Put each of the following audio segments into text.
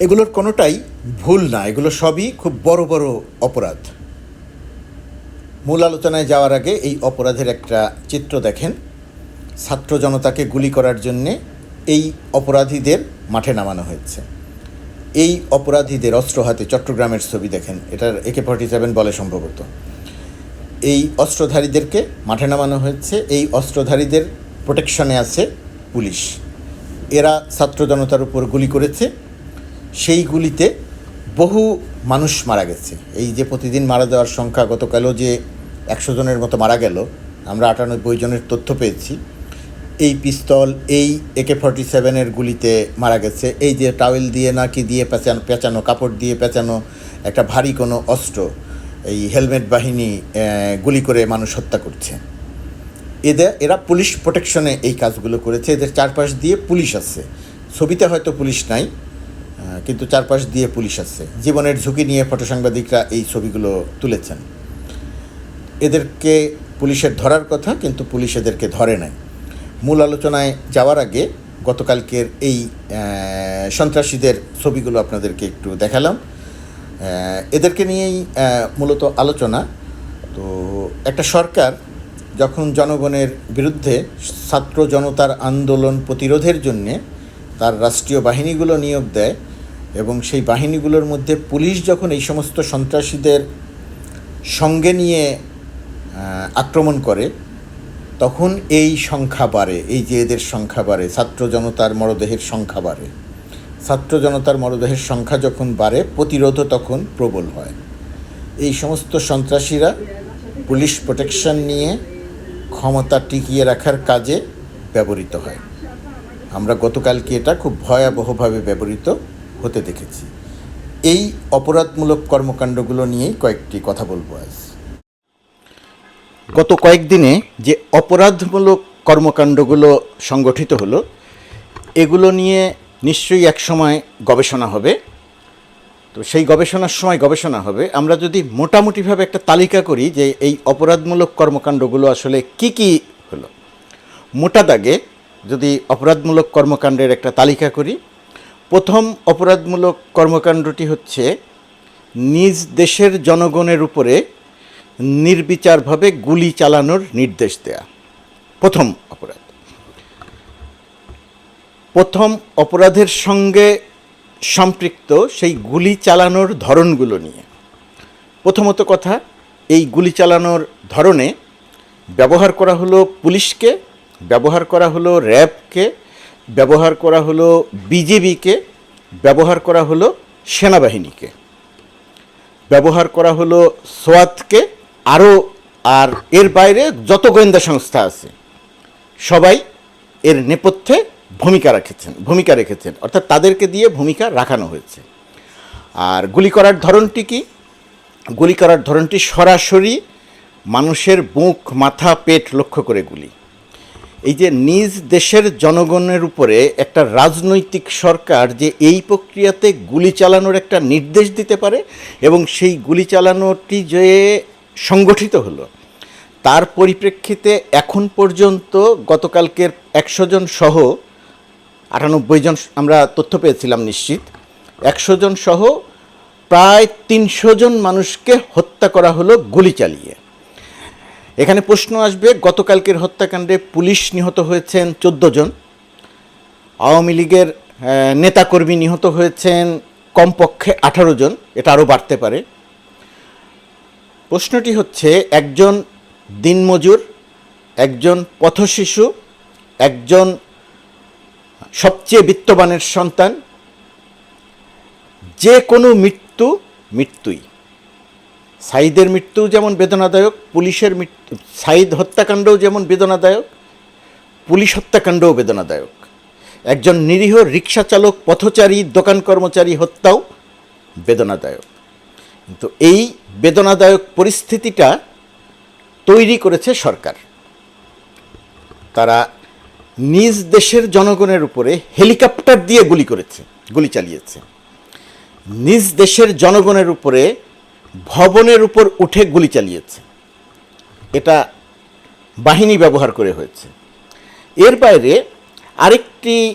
এগুলোর কোনোটাই ভুল না। এগুলো সবই খুব বড় বড় অপরাধ। মূল আলোচনায় যাওয়ার আগে এই অপরাধের একটা চিত্র দেখেন। ছাত্র জনতাকে গুলি করার জন্যে এই অপরাধীদের মাঠে নামানো হয়েছে। এই অপরাধীদের অস্ত্র হাতে চট্টগ্রামের ছবি দেখেন। এটার একে ফর্টি সেভেন বলে সম্ভবত। এই অস্ত্রধারীদেরকে মাঠে নামানো হয়েছে। এই অস্ত্রধারীদের প্রোটেকশনে আছে পুলিশ। এরা ছাত্র জনতার উপর গুলি করেছে। সেই গুলিতে বহু মানুষ মারা গেছে। এই যে প্রতিদিন মারা যাওয়ার সংখ্যা গতকালও যে একশো জনের মতো মারা গেল, আমরা আটানব্বই জনের তথ্য পেয়েছি। এই পিস্তল, এই একে ফর্টি সেভেনের গুলিতে মারা গেছে। এই যে টাওয়েল দিয়ে নাকি দিয়ে পেঁচানো পেঁচানো, কাপড় দিয়ে পেঁচানো একটা ভারী কোনো অস্ত্র, এই হেলমেট বাহিনী গুলি করে মানুষ হত্যা করছে। এদের এরা পুলিশ প্রোটেকশনে এই কাজগুলো করেছে। এদের চারপাশ দিয়ে পুলিশ আছে। ছবিতে হয়তো পুলিশ নাই কিন্তু চারপাশ দিয়ে পুলিশ আছে জীবনের ঝুঁকি নিয়ে ফটো সাংবাদিকরা এই ছবিগুলো তুলেছেন। এদেরকে পুলিশের ধরার কথা, কিন্তু পুলিশ এদেরকে ধরে নাই। মূল আলোচনায় যাওয়ার আগে গতকালকের এই সন্ত্রাসীদের ছবিগুলো আপনাদেরকে একটু দেখালাম। এদেরকে নিয়েই মূলত আলোচনা। তো একটা সরকার যখন জনগণের বিরুদ্ধে ছাত্র জনতার আন্দোলন প্রতিরোধের জন্যে তার রাষ্ট্রীয় বাহিনীগুলো নিয়োগ দেয় এবং সেই বাহিনীগুলোর মধ্যে পুলিশ যখন এই সমস্ত সন্ত্রাসীদের সঙ্গে নিয়ে আক্রমণ করে, তখন এই সংখ্যা বাড়ে, এই যে এদের সংখ্যা বাড়ে, ছাত্র জনতার মরদেহের সংখ্যা বাড়ে। ছাত্র জনতার মরদেহের সংখ্যা যখন বাড়ে, প্রতিরোধও তখন প্রবল হয়। এই সমস্ত সন্ত্রাসীরা পুলিশ প্রোটেকশন নিয়ে ক্ষমতা টিকিয়ে রাখার কাজে ব্যবহৃত হয়। আমরা গতকালকে এটা খুব ভয়াবহভাবে ব্যবহৃত হতে দেখেছি। এই অপরাধমূলক কর্মকাণ্ডগুলো নিয়েই কয়েকটি কথা বলব আজ। গত কয়েকদিনে যে অপরাধমূলক কর্মকাণ্ডগুলো সংগঠিত হলো, এগুলো নিয়ে নিশ্চয়ই একসময় গবেষণা হবে। তো সেই গবেষণার সময় গবেষণা হবে। আমরা যদি মোটামুটিভাবে একটা তালিকা করি যে এই অপরাধমূলক কর্মকাণ্ডগুলো আসলে কি কি হলো। মোটা দাগে যদি অপরাধমূলক কর্মকাণ্ডের একটা তালিকা করি প্রথম অপরাধমূলক কর্মকাণ্ডটি হচ্ছে নিজ দেশের জনগণের উপরে নির্বিচারভাবে গুলি চালানোর নির্দেশ দেয়া। প্রথম অপরাধ। প্রথম অপরাধের সঙ্গে সম্পৃক্ত সেই গুলি চালানোর ধরনগুলো নিয়ে। প্রথমত কথা, এই গুলি চালানোর ধরনে ব্যবহার করা হলো পুলিশকে, ব্যবহার করা হলো র্যাবকে ব্যবহার করা হলো বিজেপিকে, ব্যবহার করা হলো সেনাবাহিনীকে। ব্যবহার করা হলো সোয়াতকে, আরও আর এর বাইরে যত গোয়েন্দা সংস্থা আছে, সবাই এর নেপথ্যে ভূমিকা রেখেছেন ভূমিকা রেখেছেন। অর্থাৎ তাদেরকে দিয়ে ভূমিকা রাখানো হয়েছে। আর গুলি করার ধরনটি কি? গুলি করার ধরনটি সরাসরি মানুষের বুক, মাথা, পেট লক্ষ্য করে গুলি। এই যে নিজ দেশের জনগণের উপরে একটা রাজনৈতিক সরকার যে এই প্রক্রিয়াতে গুলি চালানোর একটা নির্দেশ দিতে পারে এবং সেই গুলি চালানোটি যে সংগঠিত হলো, তার পরিপ্রেক্ষিতে এখন পর্যন্ত গতকালকের একশো জন সহ, আটানব্বই জন আমরা তথ্য পেয়েছিলাম নিশ্চিত, একশো জন সহ প্রায় তিনশো জন মানুষকে হত্যা করা হলো গুলি চালিয়ে। এখানে প্রশ্ন আসবে, গতকালকের হত্যাকাণ্ডে পুলিশ নিহত হয়েছেন চোদ্দ জন। আওয়ামী লীগের নেতাকর্মী নিহত হয়েছেন কমপক্ষে আঠারো জন, এটা আরও বাড়তে পারে। প্রশ্নটি হচ্ছে, একজন দিনমজুর, একজন পথশিশু, একজন সবচেয়ে বিত্তবানের সন্তান, যে কোনো মৃত্যু মৃত্যুই। সাইদের মৃত্যু যেমন বেদনাদায়ক, পুলিশের মৃত্যু, সাইদ হত্যাকাণ্ডও যেমন বেদনাদায়ক, পুলিশ হত্যাকাণ্ডও বেদনাদায়ক। একজন নিরীহ রিক্সা চালক, পথচারী, দোকান কর্মচারী হত্যাও বেদনাদায়ক। কিন্তু এই বেদনাদায়ক পরিস্থিতিটা তৈরি করেছে সরকার। তারা নিজ দেশের জনগণের উপরে হেলিকপ্টার দিয়ে গুলি করেছে, গুলি চালিয়েছে। নিজ দেশের জনগণের উপরে ভবনের উপর উঠে গুলি চালিয়েছে। এটা বাহিনী ব্যবহার করে হয়েছে। এর বাইরে আরেকটি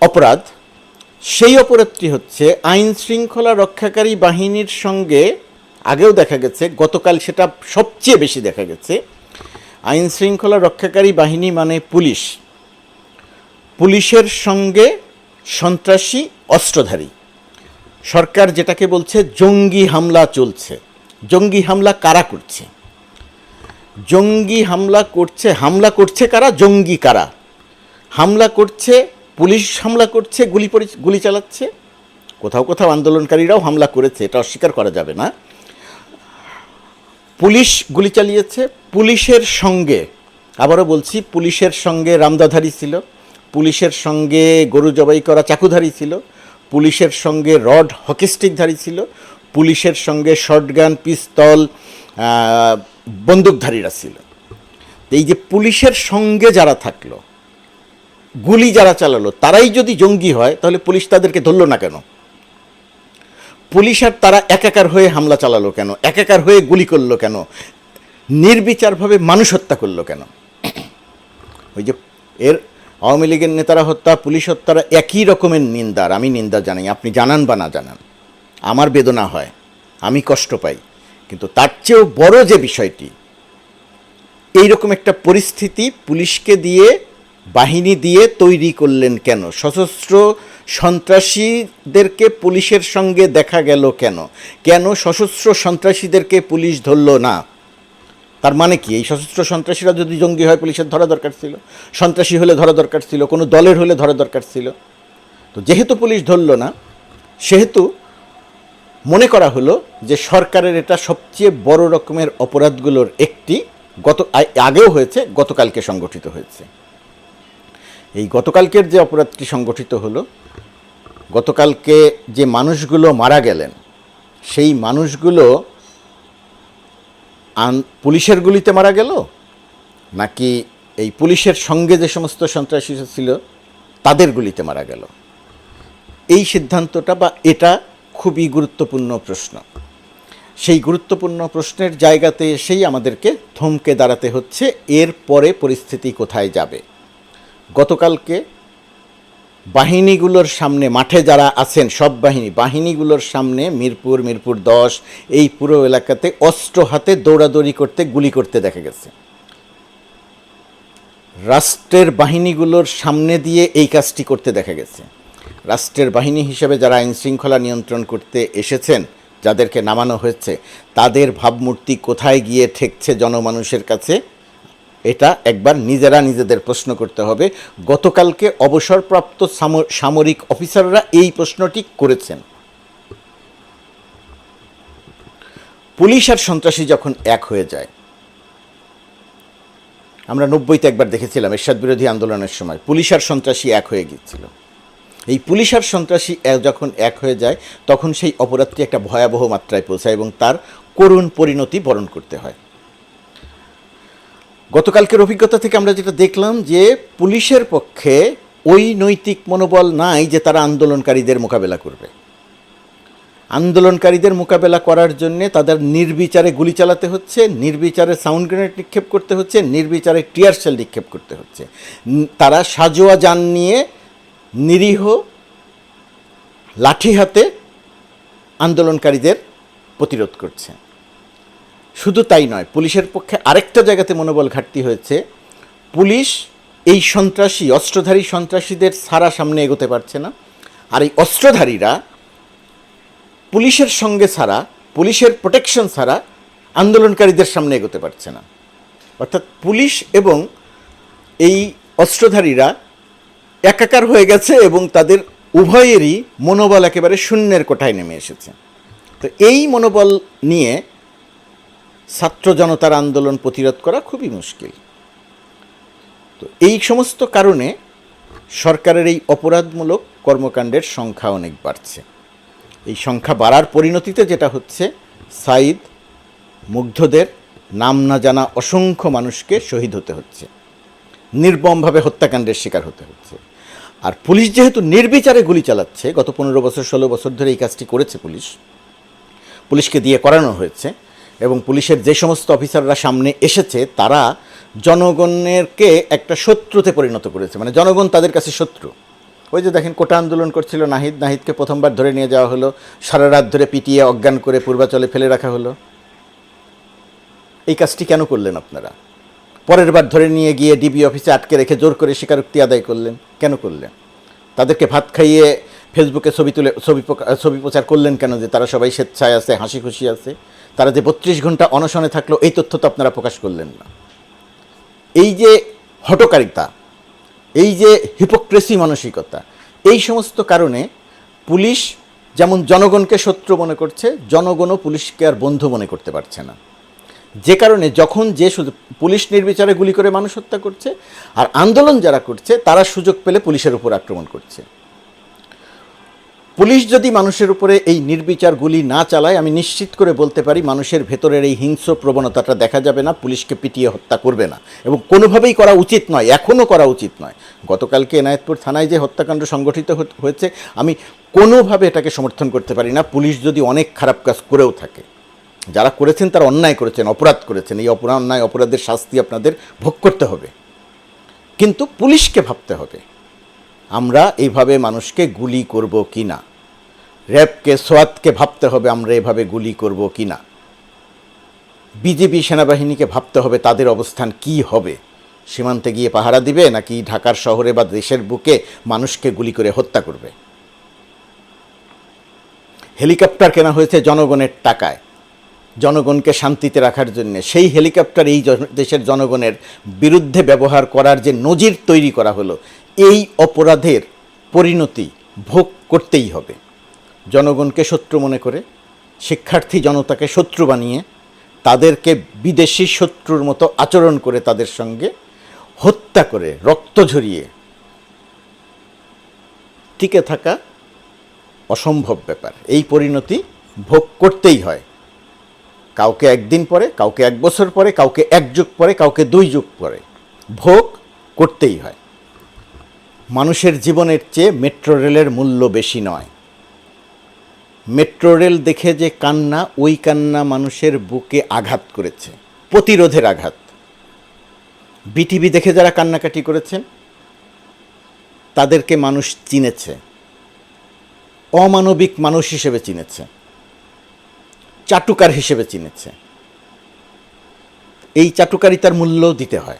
অপরাধ, সেই অপরাধটি হচ্ছে আইন শৃঙ্খলা রক্ষাকারী বাহিনীর সঙ্গে আগেও দেখা গেছে, গতকাল সেটা সবচেয়ে বেশি দেখা গেছে। আইন শৃঙ্খলা রক্ষাকারী বাহিনী মানে পুলিশ। পুলিশের সঙ্গে সন্ত্রাসী, অস্ত্রধারী। সরকার যেটাকে বলছে, জঙ্গি হামলা চলছে। জঙ্গি হামলা কারা করছে? জঙ্গি হামলা করছে হামলা করছে কারা? জঙ্গি কারা? হামলা করছে, পুলিশ হামলা করছে, গুলি পরি, গুলি চালাচ্ছে? কোথাও কোথাও আন্দোলনকারীরাও হামলা করেছে, এটা অস্বীকার করা যাবে না। পুলিশ গুলি চালিয়েছে, পুলিশের সঙ্গে, আবারও বলছি, পুলিশের সঙ্গে রামদাধারী ছিল, পুলিশের সঙ্গে গরু জবাই করা চাকুধারী ছিল পুলিশের সঙ্গে রড হকিস্টিকধারী ছিল, পুলিশের সঙ্গে শর্টগান পিস্তল বন্দুকধারীরা ছিল। এই যে পুলিশের সঙ্গে যারা থাকল, গুলি যারা চালালো, তারাই যদি জঙ্গি হয়, তাহলে পুলিশ তাদেরকে ধরলো না কেন? পুলিশ আর তারা একাকার হয়ে হামলা চালালো কেন? একাকার হয়ে গুলি করল কেন? নির্বিচারভাবে মানুষ হত্যা করল কেন? ওই যে এর আওয়ামী লীগের নেতারা হত্যা, পুলিশ হত্যারা একই রকমের নিন্দার। আমি নিন্দা জানাই, আপনি জানান বা না জানান, আমার বেদনা হয়, আমি কষ্ট পাই। কিন্তু তার চেয়েও বড় যে বিষয়টি, এইরকম একটা পরিস্থিতি পুলিশকে দিয়ে, বাহিনী দিয়ে তৈরি করলেন কেন? সশস্ত্র সন্ত্রাসীদেরকে পুলিশের সঙ্গে দেখা গেল কেন? কেন সশস্ত্র সন্ত্রাসীদেরকে পুলিশ ধরল না? তার মানে কি? এই সশস্ত্র সন্ত্রাসীরা যদি জঙ্গি হয়, পুলিশের ধরা দরকার ছিল। সন্ত্রাসী হলে ধরা দরকার ছিল, কোনো দলের হলে ধরা দরকার ছিল। তো যেহেতু পুলিশ ধরল না, সেহেতু মনে করা হলো যে সরকারের এটা সবচেয়ে বড় রকমের অপরাধগুলোর একটি গত, আগেও হয়েছে, গতকালকে সংগঠিত হয়েছে। এই গতকালকের যে অপরাধটি সংগঠিত হলো, গতকালকে যে মানুষগুলো মারা গেলেন, সেই মানুষগুলো আন পুলিশের গুলিতে মারা গেল? নাকি এই পুলিশের সঙ্গে যে সমস্ত সন্ত্রাসী ছিল, তাদের গুলিতে মারা গেল? এই সিদ্ধান্তটা বা এটা খুবই গুরুত্বপূর্ণ প্রশ্ন। সেই গুরুত্বপূর্ণ প্রশ্নের জায়গাতে এসেই আমাদেরকে থমকে দাঁড়াতে হচ্ছে, এর পরে পরিস্থিতি কোথায় যাবে? গতকালকে বাহিনীগুলোর সামনে, মাঠে যারা আছেন সব বাহিনী, বাহিনীগুলোর সামনে, মিরপুর মিরপুর দশ, এই পুরো এলাকাতে অস্ত্র হাতে দৌড়াদৌড়ি করতে, গুলি করতে দেখা গেছে। রাষ্ট্রের বাহিনীগুলোর সামনে দিয়ে এই কাজটি করতে দেখা গেছে। রাষ্ট্রের বাহিনী হিসেবে যারা আইন শৃঙ্খলা নিয়ন্ত্রণ করতে এসেছেন, যাদেরকে নামানো হয়েছে, তাদের ভাবমূর্তি কোথায় গিয়ে ঠেকছে জনমানুষের কাছে এটা একবার নিজেরা নিজেদের প্রশ্ন করতে হবে। গতকালকে অবসরপ্রাপ্ত সাম- সামরিক অফিসাররা এই প্রশ্নটি করেছেন। পুলিশ আর সন্ত্রাসী যখন এক হয়ে যায়, আমরা নব্বইতে একবার দেখেছিলাম এরশাদ বিরোধী আন্দোলনের সময়, পুলিশ আর সন্ত্রাসী এক হয়ে গিয়েছিল। এই পুলিশ আর সন্ত্রাসী যখন এক হয়ে যায়, তখন সেই অপরাধটি একটা ভয়াবহ মাত্রায় পৌঁছায় এবং তার করুণ পরিণতি বরণ করতে হয়। গতকালকের অভিজ্ঞতা থেকে আমরা যেটা দেখলাম যে পুলিশের পক্ষে ওই নৈতিক মনোবল নাই যে তারা আন্দোলনকারীদের মোকাবেলা করবে। আন্দোলনকারীদের মোকাবেলা করার জন্য তাদের নির্বিচারে গুলি চালাতে হচ্ছে, নির্বিচারে সাউন্ড গ্রেনেড নিক্ষেপ করতে হচ্ছে, নির্বিচারে টিয়ার সেল নিক্ষেপ করতে হচ্ছে। তারা সাজোয়া যান নিয়ে নিরীহ, লাঠি হাতে আন্দোলনকারীদের প্রতিরোধ করছে। শুধু তাই নয়, পুলিশের পক্ষে আরেকটা জায়গাতে মনোবল ঘাটতি হয়েছে। পুলিশ এই সন্ত্রাসী, অস্ত্রধারী সন্ত্রাসীদের সারা সামনে এগোতে পারছে না। আর এই অস্ত্রধারীরা পুলিশের সঙ্গে ছাড়া, পুলিশের প্রোটেকশন ছাড়া আন্দোলনকারীদের সামনে এগোতে পারছে না। অর্থাৎ পুলিশ এবং এই অস্ত্রধারীরা একাকার হয়ে গেছে এবং তাদের উভয়েরই মনোবল একেবারে শূন্যের কোঠায় নেমে এসেছে। তো এই মনোবল নিয়ে ছাত্র জনতার আন্দোলন প্রতিরোধ করা খুবই মুশকিল। তো এই সমস্ত কারণে সরকারের এই অপরাধমূলক কর্মকাণ্ডের সংখ্যা অনেক বাড়ছে। এই সংখ্যা বাড়ার পরিণতিতে যেটা হচ্ছে সাইদ মুগ্ধদের নাম না জানা অসংখ্য মানুষকে শহীদ হতে হচ্ছে। নির্মমভাবে হত্যাকাণ্ডের শিকার হতে হচ্ছে। আর পুলিশ যেহেতু নির্বিচারে গুলি চালাচ্ছে, গত পনেরো বছর, ষোলো বছর ধরে এই কাজটি করেছে পুলিশ। পুলিশকে দিয়ে করানো হয়েছে। এবং পুলিশের যে সমস্ত অফিসাররা সামনে এসেছে, তারা জনগণেরকে একটা শত্রুতে পরিণত করেছে। মানে জনগণ তাদের কাছে শত্রু। ওই যে দেখেন, কোটা আন্দোলন করছিল, নাহিদ নাহিদকে প্রথমবার ধরে নিয়ে যাওয়া হলো, সারা রাত ধরে পিটিয়ে অজ্ঞান করে পূর্বাচলে ফেলে রাখা হলো। এই কাজটি কেন করলেন আপনারা? পরের বার ধরে নিয়ে গিয়ে ডিবি অফিসে আটকে রেখে জোর করে স্বীকারোক্তি আদায় করলেন। কেন করলেন? তাদেরকে ভাত খাইয়ে ফেসবুকে ছবি তুলে, ছবি ছবি প্রচার করলেন কেন যে তারা সবাই স্বেচ্ছায় আছে হাসি খুশি আছে? তারা যে বত্রিশ ঘণ্টা অনশনে থাকল, এই তথ্য তো আপনারা প্রকাশ করলেন না। এই যে হটকারিতা, এই যে হিপোক্রেসি মানসিকতা, এই সমস্ত কারণে পুলিশ যেমন জনগণকে শত্রু মনে করছে, জনগণও পুলিশকে আর বন্ধু মনে করতে পারছে না। যে কারণে যখন যে পুলিশ নির্বিচারে গুলি করে মানুষ হত্যা করছে, আর আন্দোলন যারা করছে, তারা সুযোগ পেলে পুলিশের উপর আক্রমণ করছে। পুলিশ যদি মানুষের উপরে এই নির্বিচার গুলি না চালায়, আমি নিশ্চিত করে বলতে পারি মানুষের ভেতরের এই হিংস্র প্রবণতাটা দেখা যাবে না, পুলিশকে পিটিয়ে হত্যা করবে না। এবং কোনোভাবেই করা উচিত নয় এখনও করা উচিত নয়। গতকালকে এনায়েতপুর থানায় যে হত্যাকাণ্ড সংগঠিত হয়েছে, আমি কোনোভাবে এটাকে সমর্থন করতে পারি না, পুলিশ যদি অনেক খারাপ কাজ করেও থাকে। যারা করেছেন তারা অন্যায় করেছেন, অপরাধ করেছেন, এই অপরাধ অন্যায় অপরাধের শাস্তি আপনাদের ভোগ করতে হবে। কিন্তু পুলিশকে ভাবতে হবে। আমরা এইভাবে মানুষকে গুলি করব কি না? র্যাবকে সোয়াতকে ভাবতে হবে আমরা এভাবে গুলি করব কি না? বিজেপি সেনাবাহিনীকে ভাবতে হবে তাদের অবস্থান কি হবে? সীমান্তে গিয়ে পাহারা দিবে নাকি ঢাকার শহরে বা দেশের বুকে মানুষকে গুলি করে হত্যা করবে? হেলিকপ্টার কেনা হয়েছে জনগণের টাকায়। জনগণকে শান্তিতে রাখার জন্য। সেই হেলিকপ্টার এই দেশের জনগণের বিরুদ্ধে ব্যবহার করার যে নজির তৈরি করা হলো, এই অপরাধের পরিণতি ভোগ করতেই হবে। জনগণকে শত্রু মনে করে, শিক্ষার্থী জনতাকে শত্রু বানিয়ে, তাদেরকে বিদেশি শত্রুর মতো আচরণ করে তাদের সঙ্গে হত্যা করে, রক্ত ঝরিয়ে টিকে থাকা অসম্ভব ব্যাপার। এই পরিণতি ভোগ করতেই হয়। কাউকে একদিন পরে, কাউকে এক বছর পরে, কাউকে এক যুগ পরে, কাউকে দুই যুগ পরে। ভোগ করতেই হয়। মানুষের জীবনের চেয়ে মেট্রো রেলের মূল্য বেশি নয়। মেট্রো রেল দেখে যে কান্না, ওই কান্না মানুষের বুকে আঘাত করেছে, প্রতিরোধের আঘাত। বিটিভি দেখে যারা কান্নাকাটি করেছেন, তাদেরকে মানুষ চিনেছে। অমানবিক মানুষ হিসেবে চিনেছে। চাটুকার হিসেবে চিনেছে। এই চাটুকারিতার মূল্যও দিতে হয়।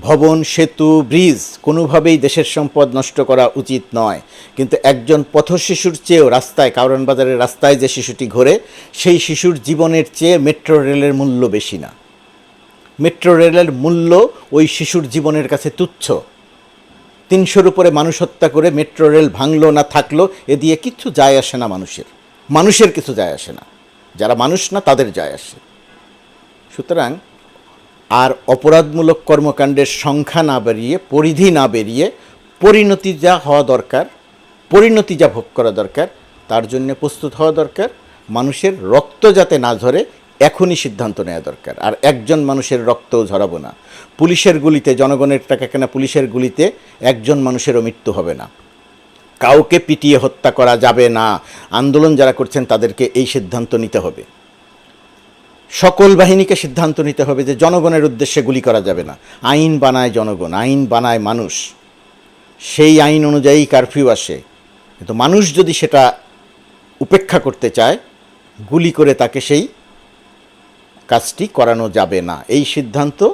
ভবন, সেতু, ব্রিজ কোনোভাবেই দেশের সম্পদ নষ্ট করা উচিত নয়। কিন্তু একজন পথ শিশুর চেয়েও রাস্তায় কারণ বাজারের রাস্তায় যে শিশুটি ঘোরে, সেই শিশুর জীবনের চেয়ে মেট্রো রেলের মূল্য বেশি না। মেট্রো রেলের মূল্য ওই শিশুর জীবনের কাছে তুচ্ছ। তিনশোর উপরে মানুষ হত্যা করে মেট্রো, রেল ভাঙলো না, থাকল, এ দিয়ে কিচ্ছু যায় আসে না মানুষের। মানুষের কিছু যায় আসে না। যারা মানুষ না, তাদের যায় আসে। সুতরাং আর অপরাধমূলক কর্মকাণ্ডের সংখ্যা না বেরিয়ে, পরিধি না বেরিয়ে, পরিণতি যা হওয়া দরকার, পরিণতি যা ভোগ করা দরকার, তার জন্য প্রস্তুত হওয়া দরকার। মানুষের রক্ত যাতে না ঝরে এখনই সিদ্ধান্ত নেওয়া দরকার। আর একজন মানুষের রক্তও ঝরাবো না। পুলিশের গুলিতে, জনগণের টাকা কেনা পুলিশের গুলিতে একজন মানুষেরও মৃত্যু হবে না। কাউকে পিটিয়ে হত্যা করা যাবে না। আন্দোলন যারা করছেন, তাদেরকে এই সিদ্ধান্ত নিতে হবে। সকল বাহিনীকে সিদ্ধান্ত নিতে হবে যে জনগণের উদ্দেশ্যে গুলি করা যাবে না। আইন বানায় জনগণ, আইন বানায় মানুষ। সেই আইন অনুযায়ী কারফিউ আসে। কিন্তু মানুষ যদি সেটা উপেক্ষা করতে চায়, গুলি করে তাকে সেই কাজটি করানো যাবে না। এই সিদ্ধান্ত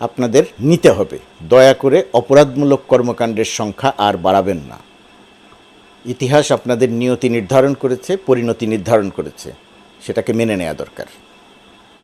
আপনাদের নিতে হবে। দয়া করে অপরাধমূলক কর্মকাণ্ডের সংখ্যা আর বাড়াবেন না। ইতিহাস আপনাদের নিয়তি নির্ধারণ করেছে, পরিণতি নির্ধারণ করেছে। সেটাকে মেনে নেওয়া দরকার।